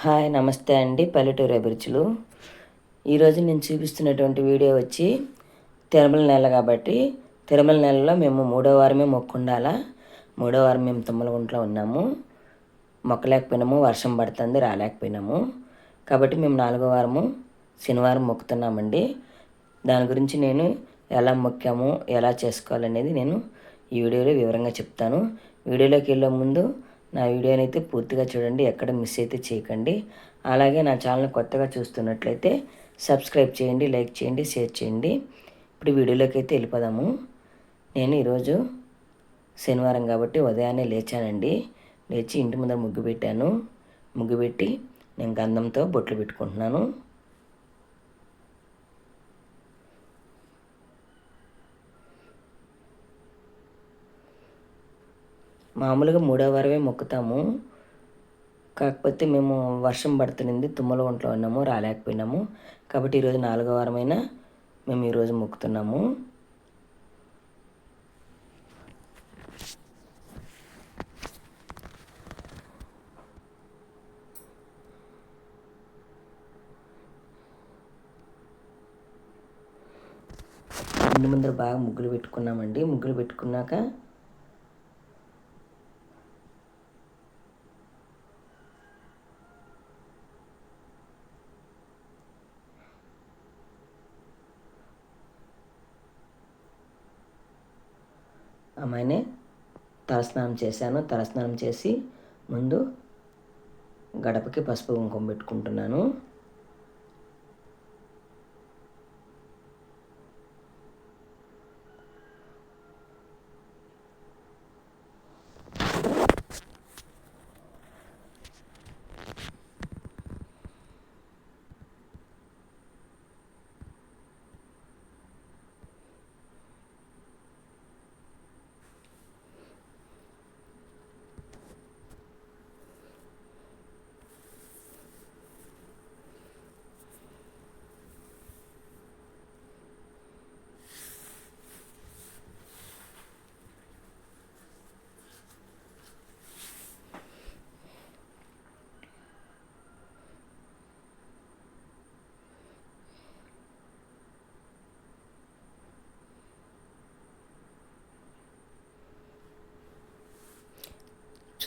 Hi నమస్తే అండి పల్లెటూరు అభిరుచులు. ఈరోజు నేను చూపిస్తున్నటువంటి వీడియో వచ్చి తిరుమల నెల కాబట్టి తిరుమల నెలలో మేము మూడో వారమే మొక్కుండాల? మూడో వారం మేము తుమ్మలగుంట్లో ఉన్నాము. మొక్కలేకపోయినాము వర్షం పడుతుంది రాలేకపోయినాము. కాబట్టి మేము నాలుగో వారము శనివారం మొక్కుతున్నామండి. దాని గురించి నేను ఎలా మొక్కాము ఎలా చేసుకోవాలనేది నేను ఈ వీడియోలో వివరంగా చెప్తాను. వీడియోలోకి వెళ్ళే ముందు నా వీడియోని అయితే పూర్తిగా చూడండి ఎక్కడ మిస్ అయితే చేయకండి. అలాగే నా ఛానల్ కొత్తగా చూస్తున్నట్లయితే సబ్స్క్రైబ్ చేయండి లైక్ చేయండి షేర్ చేయండి. ఇప్పుడు వీడియోలోకి అయితే వెళ్ళిపోదాము. నేను ఈరోజు శనివారం కాబట్టి ఉదయాన్నే లేచానండి. లేచి ఇంటి ముందర ముగ్గు పెట్టాను. ముగ్గు పెట్టి నేను గంధంతో బొట్లు పెట్టుకుంటున్నాను. మామూలుగా మూడో వారమే మొక్కుతాము. కాకపోతే మేము వర్షం పడుతుంది తుమ్మల ఒంట్లో ఉన్నాము రాలేకపోయినాము. కాబట్టి ఈరోజు నాలుగో వారమైనా మేము ఈరోజు మొక్కుతున్నాము. ముందు ముందర బాగా ముగ్గులు పెట్టుకున్నామండి. ముగ్గులు పెట్టుకున్నాక తలస్నానం చేశాను. తలస్నానం చేసి ముందు గడపకి పసుపు కుంకుమ పెట్టుకుంటున్నాను.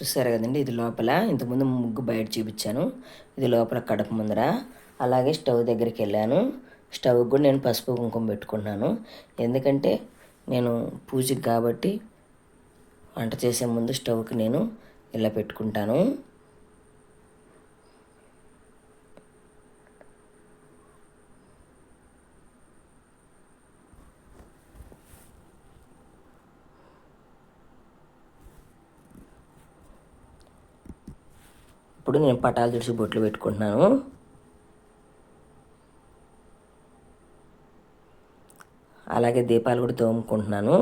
చూసారు కదండి ఇది లోపల. ఇంతకుముందు ముగ్గు బయట చూపించాను. ఇది లోపల కడప ముందర. అలాగే స్టవ్ దగ్గరికి వెళ్ళాను. స్టవ్ కూడా నేను పసుపు కుంకుమ పెట్టుకున్నాను. ఎందుకంటే నేను పూజకి కాబట్టి వంట చేసే ముందు స్టవ్కి నేను ఇలా పెట్టుకుంటాను. ఇప్పుడు నేను పటాలు తుడిచి బొట్లు పెట్టుకుంటున్నాను. అలాగే దీపాలు కూడా తోముకుంటున్నాను.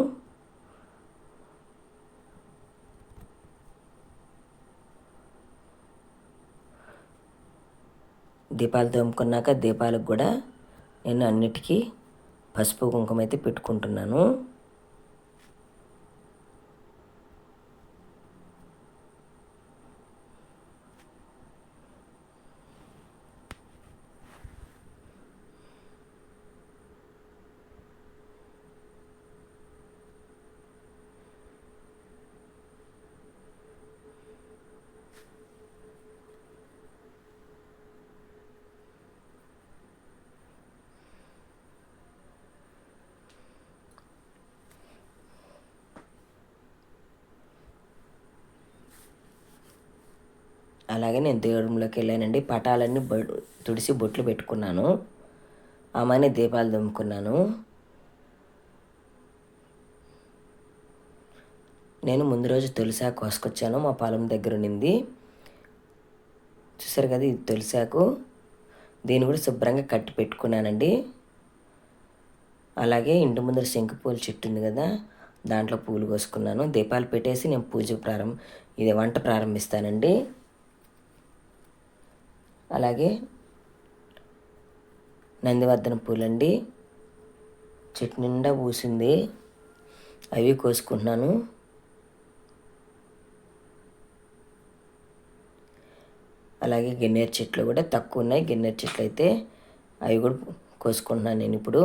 దీపాలు తోముకున్నాక దీపాలకు కూడా నేను అన్నిటికీ పసుపు కుంకుమ అయితే పెట్టుకుంటున్నాను. అలాగే నేను దేవుడిలోకి వెళ్ళానండి. పటాలన్నీ తుడిసి బొట్లు పెట్టుకున్నాను. అమ్మని దీపాలు దమ్ముకున్నాను. నేను ముందు రోజు తులసాకు కోసుకొచ్చాను. మా పొలం దగ్గర ఉండింది. చూసారు కదా ఇది తులసాకు. దీన్ని కూడా శుభ్రంగా కట్టి పెట్టుకున్నానండి. అలాగే ఇంటి ముందర శంకు పూల చెట్టు ఉంది కదా దాంట్లో పూలు కోసుకున్నాను. దీపాలు పెట్టేసి నేను పూజ ప్రారంభ ఇది వంట ప్రారంభిస్తానండి. అలాగే నందివర్ధన పూలండి. చెట్టు నిండా పూసింది. అవి కోసుకుంటున్నాను. అలాగే గిన్నెర చెట్లు కూడా తక్కువ ఉన్నాయి. గిన్నెర చెట్లు అయితే అవి కూడా కోసుకుంటున్నాను నేను ఇప్పుడు.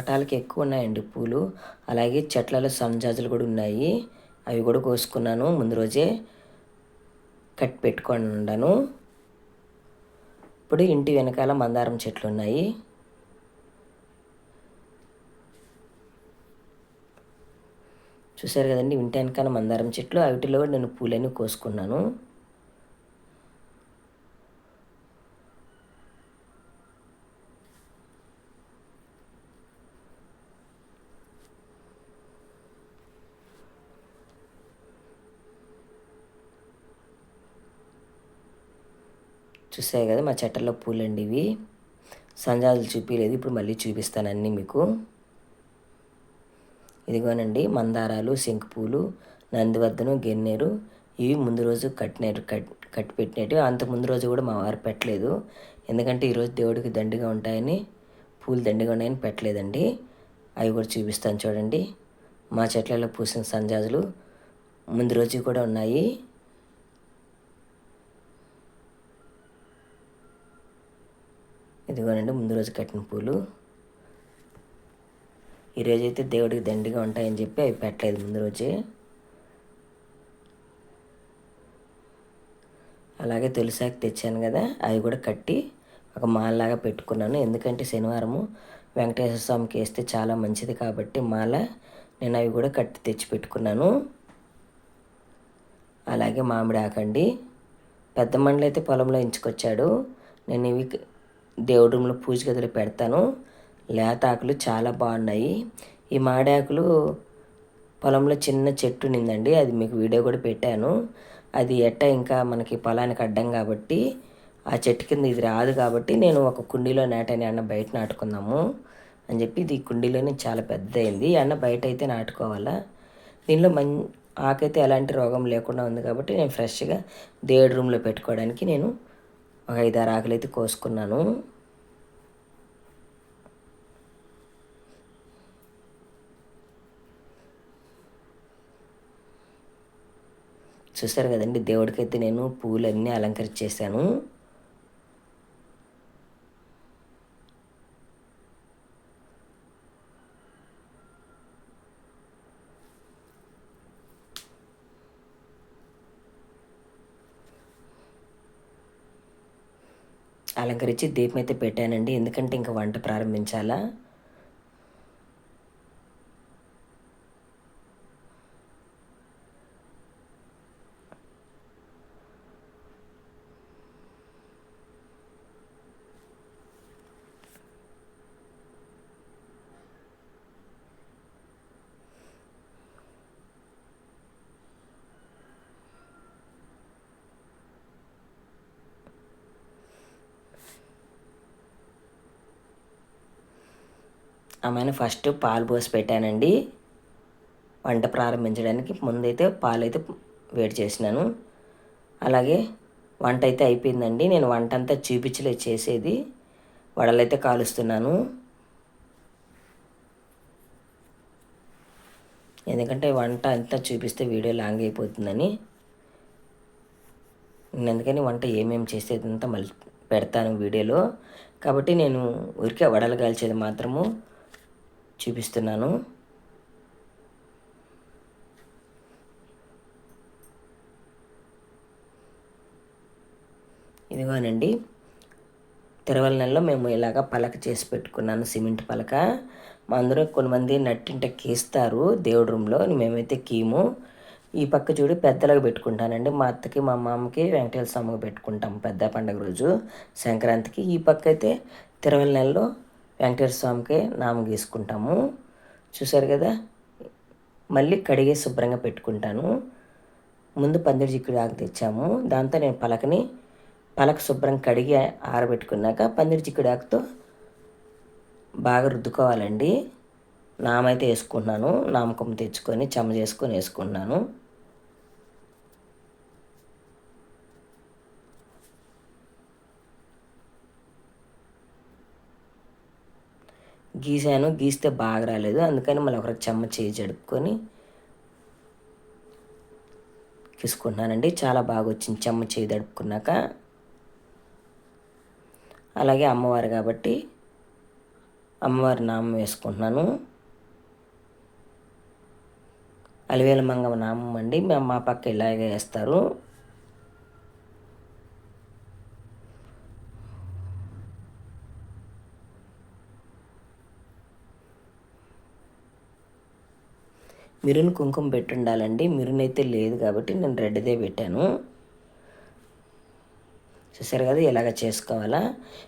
పటాలకి ఎక్కువ ఉన్నాయండి పూలు. అలాగే చెట్లలో సన్జాజులు కూడా ఉన్నాయి. అవి కూడా కోసుకున్నాను. ముందు రోజే కట్ పెట్టుకొని ఉన్నాను ఇప్పుడు ఇంటి వెనకాల మందారం చెట్లు ఉన్నాయి. చూసారు కదండి ఇంటి వెనకాల మందారం చెట్లు. అవిటిలో నేను పూలన్నీ కోసుకున్నాను. చూసాయి కదా మా చెట్టల్లో పూలండి ఇవి. సంజాజులు చూపించలేదు ఇప్పుడు మళ్ళీ చూపిస్తాను అన్నీ మీకు. ఇదిగోనండి మందారాలు శంకుపూలు పూలు నందివర్ధను గెన్నేరు ఇవి ముందు రోజు కట్టినారు కట్ కట్టి పెట్టినట్టు. అంత ముందు రోజు కూడా మా వారు పెట్టలేదు. ఎందుకంటే ఈరోజు దేవుడికి దండిగా ఉంటాయని పూలు దండిగా ఉన్నాయని పెట్టలేదండి. అవి కూడా చూపిస్తాను చూడండి. మా చెట్లలో పూసిన సంజాజులు ముందు రోజు కూడా ఉన్నాయి. ఇదిగోనండి ముందు రోజు కట్టిన పూలు. ఈరోజు అయితే దేవుడికి దండిగా ఉంటాయని చెప్పి అవి పెట్టలేదు ముందు రోజే. అలాగే తులసాకి తెచ్చాను కదా అవి కూడా కట్టి ఒక మాలలాగా పెట్టుకున్నాను. ఎందుకంటే శనివారము వెంకటేశ్వర స్వామికి వేస్తే చాలా మంచిది కాబట్టి మాల నేను అవి కూడా కట్టి తెచ్చి పెట్టుకున్నాను. అలాగే మామిడి ఆకండి. పెద్ద మండలైతే అయితే పొలంలో ఎంచుకొచ్చాడు. నేను ఇవి దేవుడి రూమ్లో పూజ గదిలో పెడతాను. లేతాకులు చాలా బాగున్నాయి. ఈ మాడాకులు పొలంలో చిన్న చెట్టు నిందండి అది మీకు వీడియో కూడా పెట్టాను. అది ఎట్ట ఇంకా మనకి పొలానికి అడ్డం కాబట్టి ఆ చెట్టు కింద ఇది రాదు కాబట్టి నేను ఒక కుండీలో నాటని. అన్న బయట నాటుకుందాము అని చెప్పి ఇది కుండీలోనే చాలా పెద్ద అయింది అన్న బయట అయితే నాటుకోవాలా? దీనిలో మం ఆకైతే ఎలాంటి రోగం లేకుండా ఉంది కాబట్టి నేను ఫ్రెష్గా దేవుడి రూమ్లో పెట్టుకోవడానికి నేను ఒక ఐదారు ఆకులు అయితే కోసుకున్నాను. చూసారు కదండి దేవుడికైతే నేను పూలన్నీ అలంకరించేసాను అలంకరించి దీపం అయితే పెట్టానండి ఎందుకంటే ఇంకా వంట ప్రారంభించాలా. ఆమెను ఫస్ట్ పాలు పోసి పెట్టానండి వంట ప్రారంభించడానికి ముందైతే పాలు అయితే వేడి చేసినాను. అలాగే వంట అయితే అయిపోయిందండి. నేను వంట అంతా చూపించలే చేసేది. వడలైతే కాలుస్తున్నాను. ఎందుకంటే వంట అంతా చూపిస్తే వీడియో లాంగ్ అయిపోతుందని. నేను అందుకని వంట ఏమేమి చేసేదంతా మళ్ళీ పెడతాను వీడియోలో. కాబట్టి నేను ఊరికే వడలు కాల్చేది మాత్రము. చూపిస్తున్నాను. ఇదిగోనండి తిరువల నెలలో మేము ఇలాగ పలక చేసి పెట్టుకున్నాను సిమెంట్ పలక. మా అందరూ కొంతమంది నట్టింట కీస్తారు దేవుడి రూమ్లో మేమైతే కీము. ఈ పక్క చూడి పెద్దలకు పెట్టుకుంటానండి. మా అత్తకి మా మామకి వెంకటేశ్వర స్వామికి పెట్టుకుంటాం పెద్ద పండుగ రోజు. సంక్రాంతికి ఈ పక్క అయితే తిరువల నెలలో వెంకటేశ్వర స్వామికే నామం గీసుకుంటాము. చూసారు కదా? మళ్ళీ కడిగే శుభ్రంగా పెట్టుకుంటాను. ముందు పందిరి చిక్కుడు ఆకు తెచ్చాము. దాంతో నేను పలకని పలక శుభ్రం కడిగి ఆరబెట్టుకున్నాక పందిరి చిక్కుడు ఆకుతో బాగా రుద్దుకోవాలండి. నామైతే వేసుకుంటున్నాను. నామకం తెచ్చుకొని చెమ్మ చేసుకొని వేసుకుంటున్నాను. గీసాను గీస్తే బాగా రాలేదు. అందుకని మళ్ళీ ఒక చెమ్మ చేయి జడుపుకొని గీసుకుంటున్నానండి చాలా బాగా వచ్చింది చెమ్మ చేయి దడుపుకున్నాక అలాగే అమ్మవారు కాబట్టి అమ్మవారి నామం వేసుకుంటున్నాను. అలివేల మంగమ్మ నామం అండి. మేము మా పక్క ఇలాగే వేస్తారు. మిరున్ కుంకుమ పెట్టి ఉండాలండి మిరున్ అయితే లేదు కాబట్టి నేను రెడ్దే పెట్టాను. చూసారు కదా ఇలాగ చేసుకోవాలా?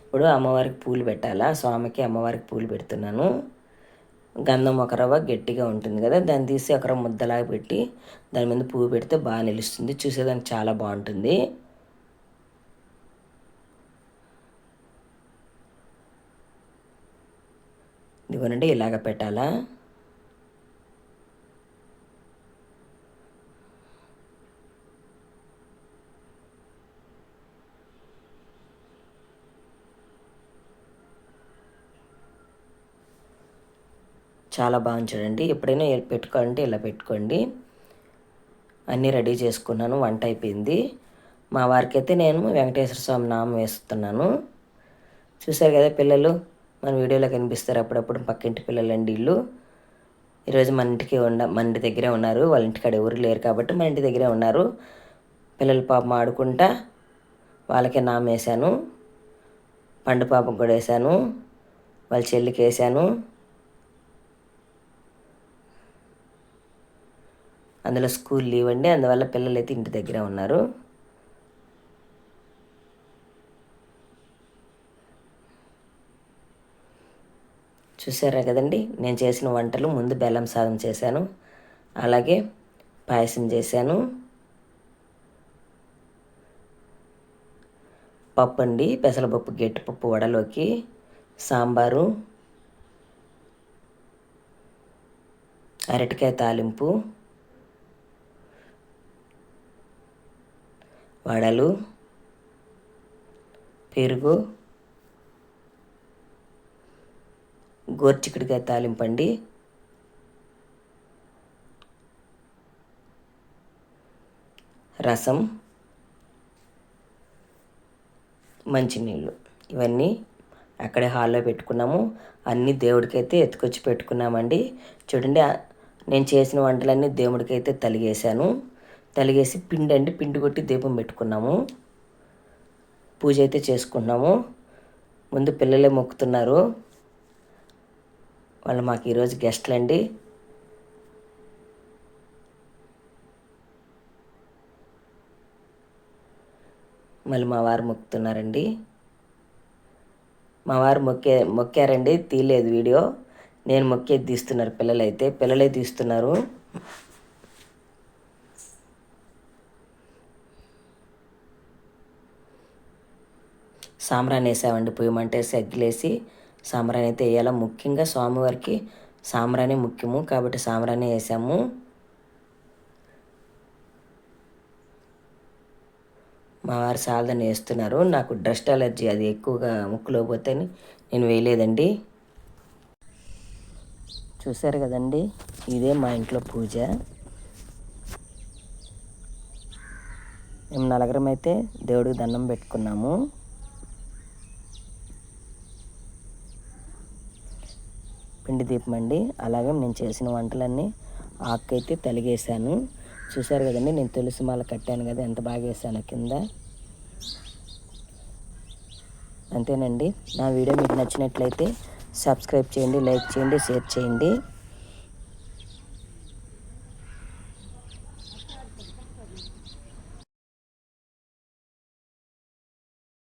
ఇప్పుడు అమ్మవారికి పూలు పెట్టాలా? స్వామికి అమ్మవారికి పూలు పెడుతున్నాను. గంధం ఒక రవ్వ గట్టిగా ఉంటుంది కదా దాన్ని తీసి ఒక రవ్వ ముద్దలాగా పెట్టి దాని మీద పువ్వు పెడితే బాగా నిలుస్తుంది. చూసేదానికి చాలా బాగుంటుంది. ఇదిగోనండి ఇలాగ పెట్టాలా? చాలా బాగుంది చూడండి ఎప్పుడైనా పెట్టుకోవాలంటే ఇలా పెట్టుకోండి. అన్నీ రెడీ చేసుకున్నాను వంట అయిపోయింది. మా వారికి అయితే నేను వెంకటేశ్వర స్వామి నామం వేస్తున్నాను. చూసారు కదా పిల్లలు మన వీడియోలో కనిపిస్తారు అప్పుడప్పుడు పక్కింటి పిల్లలండి ఇల్లు ఈరోజు మన ఇంటికి ఉండ మన ఇంటి దగ్గరే ఉన్నారు. వాళ్ళ ఇంటికాడ ఎవరు లేరు కాబట్టి మన ఇంటి దగ్గరే ఉన్నారు. పిల్లలు పాపం ఆడుకుంటా వాళ్ళకే నామేశాను పండు పాపకు కూడా వేసాను వాళ్ళ చెల్లికి వేసాను అందులో స్కూల్ లీవ్ అండి. అందువల్ల పిల్లలు అయితే ఇంటి దగ్గర ఉన్నారు. చూసారా కదండి? నేను చేసిన వంటలు ముందు బెల్లం సాదం చేశాను. అలాగే పాయసం చేశాను. పప్పు అండి పెసరపప్పు గట్టిపప్పు వడలోకి సాంబారు అరటికాయ తాలింపు వడలు పెరుగు గోర్చికడికాయ తాలింపండి. రసం మంచినీళ్ళు. ఇవన్నీ అక్కడే హాల్లో పెట్టుకున్నాము. అన్నీ దేవుడికైతే ఎత్తుకొచ్చి పెట్టుకున్నామండి. చూడండి నేను చేసిన వంటలన్నీ దేవుడికైతే తలిగేశాను. తలిగేసి పిండి అండి పిండి కొట్టి దీపం పెట్టుకున్నాము. పూజ అయితే చేసుకున్నాము ముందు పిల్లలే మొక్కుతున్నారు. వాళ్ళు మాకు ఈరోజు గెస్ట్లు అండి మళ్ళీ మా వారు మొక్కుతున్నారండి. మా వారు మొక్కే మొక్కారండి. తీయలేదు వీడియో. నేను మొక్కేది తీస్తున్నారు పిల్లలైతే. పిల్లలే తీస్తున్నారు. సాంబ్రాన్ని వేసామండి. పొయ్యమంటే సగ్గిలేసి సాంబ్రాన్ని అయితే వేయాలి. ముఖ్యంగా స్వామివారికి సాంబ్రాణి ముఖ్యము. కాబట్టి సాంబ్రాణి వేసాము. మా వారు సాధన వేస్తున్నారు. నాకు డస్ట్ అలర్జీ. అది ఎక్కువగా ముక్కులో పోతే నేను వేయలేదండి. చూసారు కదండి? ఇదే మా ఇంట్లో పూజ. మేము నలుగురం అయితే దేవుడికి దండం పెట్టుకున్నాము. పిండి దీపం అండి. అలాగే నేను చేసిన వంటలన్నీ ఆకైతే తలిగేసాను చూసారు కదండి నేను తులసి మాల కట్టాను కదా ఎంత బాగా వేసాను కింద. అంతేనండి. నా వీడియో మీకు నచ్చినట్లయితే సబ్స్క్రైబ్ చేయండి లైక్ చేయండి షేర్ చేయండి.